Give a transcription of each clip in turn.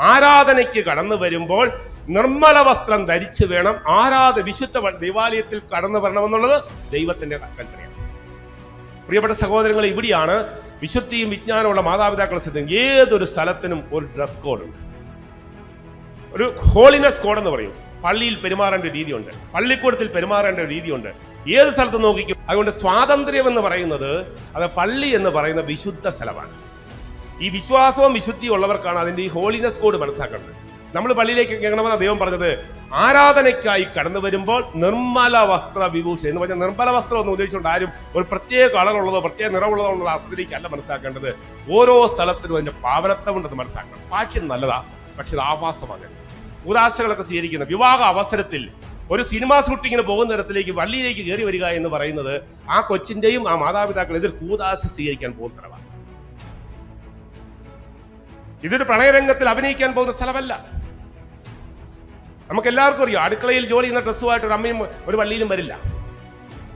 ആരാധനയ്ക്ക് കടന്നു വരുമ്പോൾ നിർമ്മല വസ്ത്രം ധരിച്ചു വേണം ആരാധ വിശുദ്ധ ദൈവാലയത്തിൽ കടന്നു വരണമെന്നുള്ളത് ദൈവത്തിന്റെ കൽപ്പനയാണ് പ്രിയപ്പെട്ട സഹോദരങ്ങൾ ഇവിടെയാണ് വിശുദ്ധിയും വിജ്ഞാനമുള്ള മാതാപിതാക്കളെ ശ്രദ്ധിക്കും ഏതൊരു സ്ഥലത്തിനും ഒരു ഡ്രസ് കോഡ് ഉണ്ട്. ഒരു ഹോളിനെസ് കോഡ് എന്ന് പറയും. പള്ളിയിൽ പെരുമാറേണ്ട രീതിയുണ്ട്. പള്ളിക്കൂടത്തിൽ പെരുമാറേണ്ട രീതിയുണ്ട്. ഏത് സ്ഥലത്ത് നോക്കിക്കും? അതുകൊണ്ട് സ്വാതന്ത്ര്യം എന്ന് പറയുന്നത് അത് പള്ളി എന്ന് പറയുന്ന വിശുദ്ധ സ്ഥലമാണ്. ഈ വിശ്വാസവും വിശുദ്ധിയും ഉള്ളവർക്കാണ് അതിന്റെ ഈ ഹോളിനെസ് കോഡ് മനസ്സിലാക്കേണ്ടത്. നമ്മൾ പള്ളിയിലേക്ക് കേൾക്കണമെന്ന ദൈവം പറഞ്ഞത് ആരാധനയ്ക്കായി കടന്നു വരുമ്പോൾ നിർമ്മല വസ്ത്ര വിഭൂഷ എന്ന് പറഞ്ഞാൽ നിർമ്മല വസ്ത്രം എന്ന് ഉദ്ദേശിച്ചുകൊണ്ട് ആരും ഒരു പ്രത്യേക കളറുള്ളതോ പ്രത്യേക നിറമുള്ളതോ എന്നുള്ള അർത്ഥത്തിലേക്കല്ല മനസ്സിലാക്കേണ്ടത്. ഓരോ സ്ഥലത്തിനും അതിന്റെ പാവനത്വം ഉണ്ടെന്ന് മനസ്സിലാക്കണം. ഫാഷൻ നല്ലതാ പക്ഷെ ഇത് ആവാസമാണ്. ഉദാശകളൊക്കെ സ്വീകരിക്കുന്ന വിവാഹ അവസരത്തിൽ ഒരു സിനിമാ ഷൂട്ടിങ്ങിന് പോകുന്ന ഇടത്തിലേക്ക് വള്ളിയിലേക്ക് കയറി വരിക എന്ന് പറയുന്നത് ആ കൊച്ചിന്റെയും ആ മാതാപിതാക്കൾ എതിർ കൂതാശ സ്വീകരിക്കാൻ പോകുന്ന സ്ഥലമാണ്. ഇതൊരു പ്രണയരംഗത്തിൽ അഭിനയിക്കാൻ പോകുന്ന സ്ഥലമല്ല. നമുക്ക് എല്ലാവർക്കും അറിയാം അടുക്കളയിൽ ജോലി ചെയ്യുന്ന ഡ്രസ്സുമായിട്ട് ഒരു അമ്മയും ഒരു പള്ളിയിലും വരില്ല.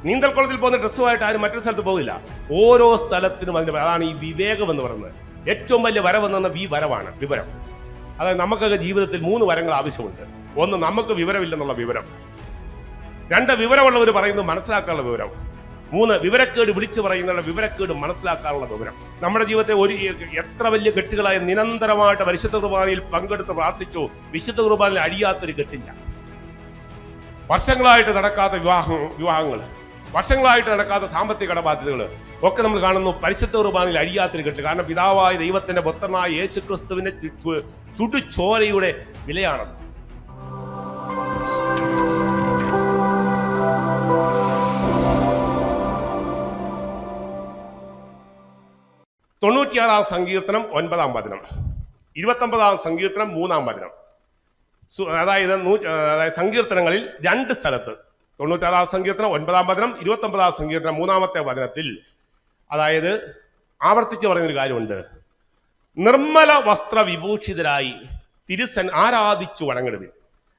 നീന്തൽക്കുളത്തിൽ പോകുന്ന ഡ്രസ്സുമായിട്ട് ആരും മറ്റൊരു സ്ഥലത്ത് പോകില്ല. ഓരോ സ്ഥലത്തിനും അതിന് അതാണ് ഈ വിവേകം എന്ന് പറയുന്നത്. ഏറ്റവും വലിയ വരവെന്ന ഈ വരവാണ് വിവരം. അതായത് നമുക്കൊക്കെ ജീവിതത്തിൽ മൂന്ന് വരങ്ങൾ ആവശ്യമുണ്ട്. ഒന്ന് നമുക്ക് വിവരമില്ലെന്നുള്ള വിവരം. രണ്ട് വിവരമുള്ളവർ പറയുന്നത് മനസ്സിലാക്കാനുള്ള വിവരം. മൂന്ന് വിവരക്കേട് വിളിച്ചു പറയുന്നുള്ള വിവരക്കേട് മനസ്സിലാക്കാനുള്ള വിവരം. നമ്മുടെ ജീവിതത്തെ ഒരു എത്ര വലിയ കെട്ടുകളായ നിരന്തരമായിട്ട് പരിശുദ്ധ കുർബാനയിൽ പങ്കെടുത്ത് പ്രാർത്ഥിച്ചു വിശുദ്ധ കുർബാനയിൽ അഴിയാത്തൊരു കെട്ടില്ല. വർഷങ്ങളായിട്ട് നടക്കാത്ത വിവാഹം വിവാഹങ്ങൾ വർഷങ്ങളായിട്ട് നടക്കാത്ത സാമ്പത്തിക കടബാധ്യതകൾ ഒക്കെ നമ്മൾ കാണുന്നു. പരിശുദ്ധ കുർബാനയിൽ അഴിയാത്തൊരു കെട്ട്. കാരണം പിതാവായ ദൈവത്തിന്റെ പുത്രനായ യേശു ക്രിസ്തുവിന്റെ ചുടുചോരയുടെ വിലയാണത്. തൊണ്ണൂറ്റിയാറാം സങ്കീർത്തനം ഒൻപതാം വചനം. ഇരുപത്തൊമ്പതാം സങ്കീർത്തനം മൂന്നാം വചനം. അതായത് അതായത് സങ്കീർത്തനങ്ങളിൽ രണ്ട് സ്ഥലത്ത്. തൊണ്ണൂറ്റാറാം സങ്കീർത്തനം ഒൻപതാം വചനം ഇരുപത്തൊമ്പതാം സങ്കീർത്തനം മൂന്നാമത്തെ വചനത്തിൽ അതായത് ആവർത്തിച്ച് പറയുന്നൊരു കാര്യമുണ്ട്. നിർമ്മല വസ്ത്ര വിഭൂഷിതരായി തിരുസൻ ആരാധിച്ചു വണങ്ങിടുവിൻ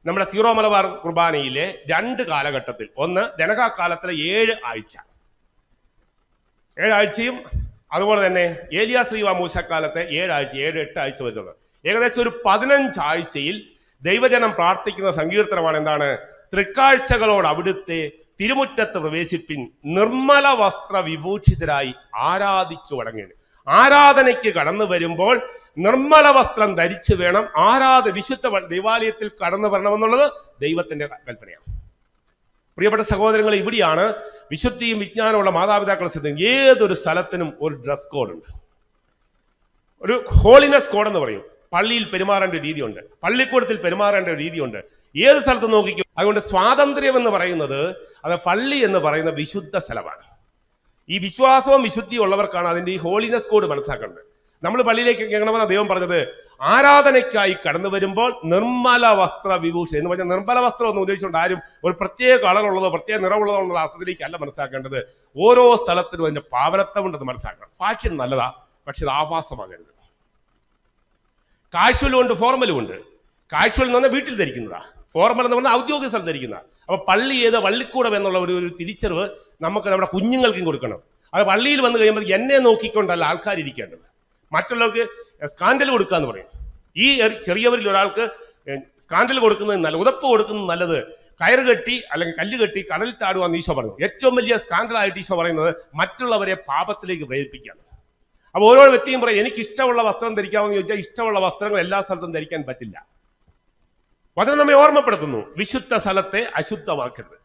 നമ്മുടെ സീറോ മലബാർ കുർബാനയിലെ രണ്ട് കാലഘട്ടത്തിൽ ഒന്ന് ജനകാലത്തിലെ ഏഴ് ആഴ്ച. ഏഴാഴ്ചയും അതുപോലെ തന്നെ ഏലിയ ശ്രീവ മൂശക്കാലത്തെ ഏഴാഴ്ച ഏഴ് എട്ട് ആഴ്ച വരുന്നത് ഏകദേശം ഒരു പതിനഞ്ചാഴ്ചയിൽ ദൈവജനം പ്രാർത്ഥിക്കുന്ന സങ്കീർത്തനമാണ് എന്താണ്? തൃക്കാഴ്ചകളോട് അവിടുത്തെ തിരുമുറ്റത്ത് പ്രവേശിപ്പിൻ നിർമ്മല വസ്ത്ര വിഭൂഷിതരായി ആരാധിച്ചു അടങ്ങിയത് ആരാധനയ്ക്ക് കടന്നു വരുമ്പോൾ നിർമ്മല വസ്ത്രം ധരിച്ചു വേണം ആരാധ വിശുദ്ധ ദൈവാലയത്തിൽ കടന്നു വരണമെന്നുള്ളത് ദൈവത്തിന്റെ കൽപ്പനയാണ്. പ്രിയപ്പെട്ട സഹോദരങ്ങൾ ഇവിടെയാണ് വിശുദ്ധിയും വിജ്ഞാനമുള്ള മാതാപിതാക്കളെ ശ്രദ്ധിക്കും ഏതൊരു സ്ഥലത്തിനും ഒരു ഡ്രസ് കോഡുണ്ട് ഒരു ഹോളിനെസ് കോഡ് എന്ന് പറയും. പള്ളിയിൽ പെരുമാറേണ്ട രീതിയുണ്ട്. പള്ളിക്കൂടത്തിൽ പെരുമാറേണ്ട രീതിയുണ്ട്. ഏത് സ്ഥലത്ത് നോക്കിക്കും അതുകൊണ്ട് സ്വാതന്ത്ര്യം എന്ന് പറയുന്നത് അത് പള്ളി എന്ന് പറയുന്ന വിശുദ്ധ സ്ഥലമാണ്. ഈ വിശ്വാസവും വിശുദ്ധിയും ഉള്ളവർക്കാണ് അതിന്റെ ഈ ഹോളിനെസ് കോഡ് മനസ്സിലാക്കേണ്ടത്. നമ്മൾ പള്ളിയിലേക്ക് കേൾക്കണമെന്ന ദൈവം പറഞ്ഞത്. ആരാധനയ്ക്കായി കടന്നു വരുമ്പോൾ നിർമ്മല വസ്ത്ര വിഭൂഷ എന്ന് പറഞ്ഞാൽ നിർമ്മല വസ്ത്രം എന്ന് ഉദ്ദേശിച്ചുകൊണ്ട് ആരും ഒരു പ്രത്യേക കളറുള്ളതോ പ്രത്യേക നിറമുള്ളതോ എന്നുള്ള അർത്ഥത്തിലേക്കല്ല മനസ്സിലാക്കേണ്ടത്. ഓരോ സ്ഥലത്തിനും അതിന്റെ പാവനത്വം ഉണ്ടെന്ന് മനസ്സിലാക്കണം. ഫാഷൻ നല്ലതാ പക്ഷെ ഇത് ആഭാസമാകരുത് കാഷ്വലും ഉണ്ട് ഫോർമലും ഉണ്ട്. കാഷ്വൽ എന്ന് പറഞ്ഞാൽ വീട്ടിൽ ധരിക്കുന്നതാ. ഫോർമൽ എന്ന് പറഞ്ഞാൽ ഔദ്യോഗിക സ്ഥലം ധരിക്കുന്നതാ. അപ്പൊ പള്ളി ഏത് പള്ളിക്കൂടം എന്നുള്ള ഒരു ഒരു തിരിച്ചറിവ് നമുക്ക് നമ്മുടെ കുഞ്ഞുങ്ങൾക്കും കൊടുക്കണം. അത് പള്ളിയിൽ വന്നു കഴിയുമ്പോൾ എന്നെ നോക്കിക്കൊണ്ടല്ല ആൾക്കാർ ഇരിക്കേണ്ടത് മറ്റുള്ളവർക്ക് സ്കാൻഡൽ കൊടുക്കുക എന്ന് പറയും. ഈ ചെറിയവരിൽ ഒരാൾക്ക് സ്കാൻഡൽ കൊടുക്കുന്നത് നല്ല ഉതപ്പ് കൊടുക്കുന്നത് നല്ലത് കയറ് കെട്ടി അല്ലെങ്കിൽ കല്ല് കെട്ടി കടലിൽ താടുക എന്ന് ഈശോ പറഞ്ഞു ഏറ്റവും വലിയ സ്കാൻഡലായിട്ട് ഈശോ പറയുന്നത് മറ്റുള്ളവരെ പാപത്തിലേക്ക് പ്രേരിപ്പിക്കുകയാണ്. അപ്പോൾ ഓരോ വ്യക്തിയും പറയും എനിക്ക് ഇഷ്ടമുള്ള വസ്ത്രം ധരിക്കാമെന്ന് ചോദിച്ചാൽ ഇഷ്ടമുള്ള വസ്ത്രങ്ങൾ എല്ലാ സ്ഥലത്തും ധരിക്കാൻ പറ്റില്ല. വചനം നമ്മെ ഓർമ്മപ്പെടുത്തുന്നു. വിശുദ്ധ സ്ഥലത്തെ അശുദ്ധമാക്കരുത്.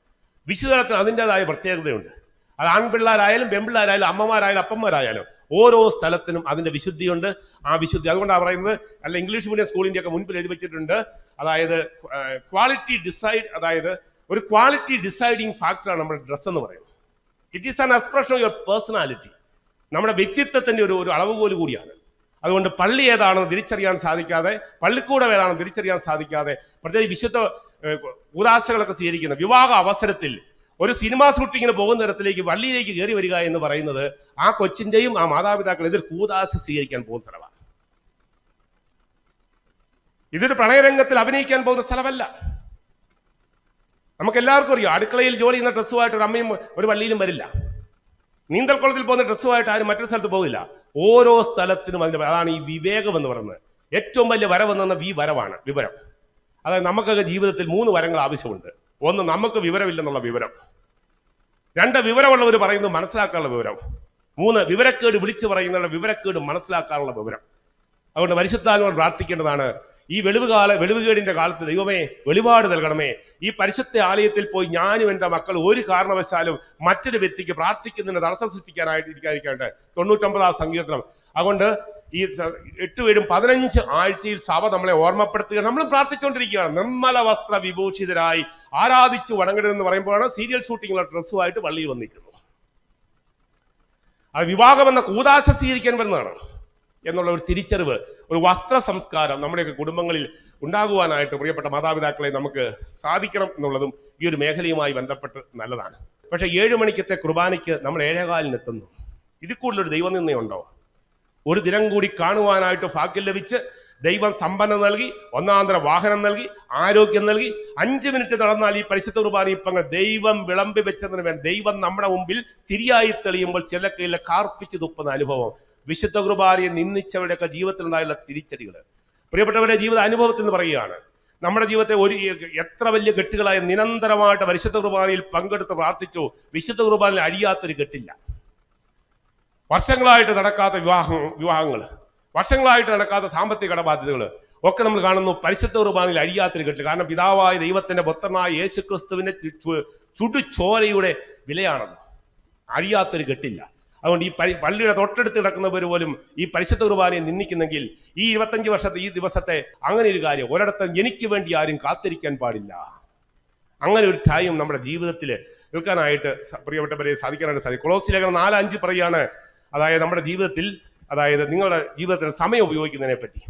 വിശുദ്ധ സ്ഥലത്തിന് അതിന്റെതായ പ്രത്യേകതയുണ്ട്. അത് ആൺപിള്ളേരായാലും പെൺപിള്ളേരായാലും അമ്മമാരായാലും അപ്പന്മാരായാലും ഓരോ സ്ഥലത്തിനും അതിന്റെ വിശുദ്ധിയുണ്ട്. ആ വിശുദ്ധി അതുകൊണ്ടാണ് പറയുന്നത് അല്ല ഇംഗ്ലീഷ് മീഡിയം സ്കൂളിന്റെ ഒക്കെ മുൻപിൽ എഴുതി വെച്ചിട്ടുണ്ട്. അതായത് ക്വാളിറ്റി ഡിസൈഡ് അതായത് ഒരു ക്വാളിറ്റി ഡിസൈഡിങ് ഫാക്ടറാണ് നമ്മുടെ ഡ്രസ്സ് എന്ന് പറയുന്നത്. It is an expression of your personality നമ്മുടെ വ്യക്തിത്വത്തിന്റെ ഒരു ഒരു അളവുകോൽ കൂടിയാണ്. അതുകൊണ്ട് പള്ളി ഏതാണെന്ന് തിരിച്ചറിയാൻ സാധിക്കാതെ പള്ളിക്കൂടം ഏതാണെന്ന് തിരിച്ചറിയാൻ സാധിക്കാതെ പ്രത്യേകിച്ച് വിശുദ്ധ ഏഹ്, ഉദാശകളൊക്കെ സ്വീകരിക്കുന്ന വിവാഹ അവസരത്തിൽ ഒരു സിനിമാ ഷൂട്ടിങ്ങിന് പോകുന്ന ഇടത്തിലേക്ക് വള്ളിയിലേക്ക് കയറി വരിക എന്ന് പറയുന്നത് ആ കൊച്ചിന്റെയും ആ മാതാപിതാക്കൾ എതിർ കൂതാശ സ്വീകരിക്കാൻ പോകുന്ന സ്ഥലമാണ്. ഇതൊരു പ്രണയരംഗത്തിൽ അഭിനയിക്കാൻ പോകുന്ന സ്ഥലമല്ല. നമുക്ക് എല്ലാവർക്കും അറിയാം അടുക്കളയിൽ ജോലി ചെയ്യുന്ന ഡ്രസ്സുമായിട്ട് ഒരു അമ്മയും ഒരു വള്ളിയിലും വരില്ല. നീന്തൽക്കുളത്തിൽ പോകുന്ന ഡ്രസ്സുമായിട്ട് ആരും മറ്റൊരു സ്ഥലത്ത് പോകില്ല. ഓരോ സ്ഥലത്തിനും അതിന്റെ അതാണ് ഈ വിവേകം എന്ന് പറയുന്നത്. ഏറ്റവും വലിയ വരവെന്ന ഈ വരവാണ് വിവരം. അതായത് നമുക്കൊക്കെ ജീവിതത്തിൽ മൂന്ന് വരങ്ങൾ ആവശ്യമുണ്ട്. ഒന്ന് നമുക്ക് വിവരമില്ലെന്നുള്ള വിവരം. രണ്ട് വിവരമുള്ളവർ പറയുന്നത് മനസ്സിലാക്കാനുള്ള വിവരം. മൂന്ന് വിവരക്കേട് വിളിച്ചു പറയുന്നവരുടെ വിവരക്കേട് മനസ്സിലാക്കാനുള്ള വിവരം. അതുകൊണ്ട് പരിശുദ്ധാത്മാവ് പ്രാർത്ഥിക്കേണ്ടതാണ്. ഈ വെളിവുകാല വെളിവുകേടിന്റെ കാലത്ത് ദൈവമേ വെളിപാട് നൽകണമേ. ഈ പരിശുദ്ധ ആലയത്തിൽ പോയി ഞാനും എന്റെ മക്കൾ ഒരു കാരണവശാലും മറ്റൊരു വ്യക്തിക്ക് പ്രാർത്ഥിക്കുന്നതിന് തടസ്സം സൃഷ്ടിക്കാനായിട്ട് ഇരിക്കാതിരിക്കാണ്ട് തൊണ്ണൂറ്റൊമ്പതാം സങ്കീർത്തനം. അതുകൊണ്ട് ഈ സ- എട്ട് പേരും പതിനഞ്ച് ആഴ്ചയിൽ സഭ നമ്മളെ ഓർമ്മപ്പെടുത്തുക നമ്മൾ പ്രാർത്ഥിച്ചുകൊണ്ടിരിക്കുകയാണ്. നിർമ്മല വസ്ത്ര വിഭൂഷിതരായി ആരാധിച്ചു വണങ്ങരുതെന്ന് പറയുമ്പോഴാണ് സീരിയൽ ഷൂട്ടിങ്ങുള്ള ഡ്രസ്സുമായിട്ട് പള്ളിയിൽ വന്നിരിക്കുന്നത് അത് വിവാഹം എന്ന കൂതാശ സ്വീകരിക്കാൻ വരുന്നതാണ് എന്നുള്ള ഒരു തിരിച്ചറിവ് ഒരു വസ്ത്ര സംസ്കാരം നമ്മുടെയൊക്കെ കുടുംബങ്ങളിൽ ഉണ്ടാകുവാനായിട്ട് പ്രിയപ്പെട്ട മാതാപിതാക്കളെ നമുക്ക് സാധിക്കണം എന്നുള്ളതും ഈ ഒരു മേഖലയുമായി ബന്ധപ്പെട്ട് നല്ലതാണ്. പക്ഷേ ഏഴ് മണിക്കത്തെ കുർബാനയ്ക്ക് നമ്മൾ ഏഴേകാലിനെത്തുന്നു ഇതിൽ കൂടുതലൊരു ദൈവനിന്ദയുണ്ടോ? ഒരു ദിനം കൂടി കാണുവാനായിട്ട് ഭാഗ്യം ലഭിച്ച് ദൈവം സമ്പന്നം നൽകി ഒന്നാന്തര വാഹനം നൽകി ആരോഗ്യം നൽകി. അഞ്ച് മിനിറ്റ് നടന്നാൽ ഈ പരിശുദ്ധ കുർബാന ഇപ്പങ്ങൾ ദൈവം വിളമ്പി വെച്ചതിന് വേണ്ടി ദൈവം നമ്മുടെ മുമ്പിൽ തിരിയായി തെളിയുമ്പോൾ ചിലക്കയിലെ കാർപ്പിച്ച് തുപ്പുന്ന അനുഭവം. വിശുദ്ധ കുർബാനയെ നിന്ദിച്ചവരുടെയൊക്കെ ജീവിതത്തിൽ ഉണ്ടായുള്ള തിരിച്ചടികൾ. പ്രിയപ്പെട്ടവരുടെ ജീവിത അനുഭവത്തിൽ നിന്ന് പറയുകയാണ് നമ്മുടെ ജീവിതത്തെ ഒരു എത്ര വലിയ കെട്ടുകളായ നിരന്തരമായിട്ട് പരിശുദ്ധ കുർബാനയിൽ പങ്കെടുത്ത് പ്രാർത്ഥിച്ചു. വിശുദ്ധ കുർബാനയിൽ അഴിയാത്തൊരു കെട്ടില്ല. വർഷങ്ങളായിട്ട് നടക്കാത്ത വിവാഹം വിവാഹങ്ങൾ വർഷങ്ങളായിട്ട് നടക്കാത്ത സാമ്പത്തിക കടബാധ്യതകൾ ഒക്കെ നമ്മൾ കാണുന്നു പരിശുദ്ധ കുർബാനയിൽ അഴിയാത്തൊരു കെട്ട് കാരണം പിതാവായ ദൈവത്തിന്റെ പുത്രനായ യേശു ക്രിസ്തുവിന്റെ ചുടുചോരയുടെ വിലയാണത്. അഴിയാത്തൊരു കെട്ടില്ല. അതുകൊണ്ട് ഈ പരി പള്ളിയുടെ തൊട്ടടുത്ത് കിടക്കുന്നവർ പോലും ഈ പരിശുദ്ധ കുർബാനയെ നിന്ദിക്കുന്നെങ്കിൽ ഈ ഇരുപത്തഞ്ച് വർഷത്തെ ഈ ദിവസത്തെ അങ്ങനെ ഒരു കാര്യം ഒരിടത്തും എനിക്ക് വേണ്ടി ആരും കാത്തിരിക്കാൻ പാടില്ല. അങ്ങനെ ഒരു ടൈം നമ്മുടെ ജീവിതത്തിൽ നിൽക്കാനായിട്ട് പ്രിയപ്പെട്ടവരെ സാധിക്കാനായിട്ട് സാധിക്കും. കൊളോസിലേഖനം നാലഞ്ച് നാല് പറയാണ് അതായത് നമ്മുടെ ജീവിതത്തിൽ അതായത് നിങ്ങളുടെ ജീവിതത്തിൽ സമയം ഉപയോഗിക്കുന്നതിനെ പറ്റി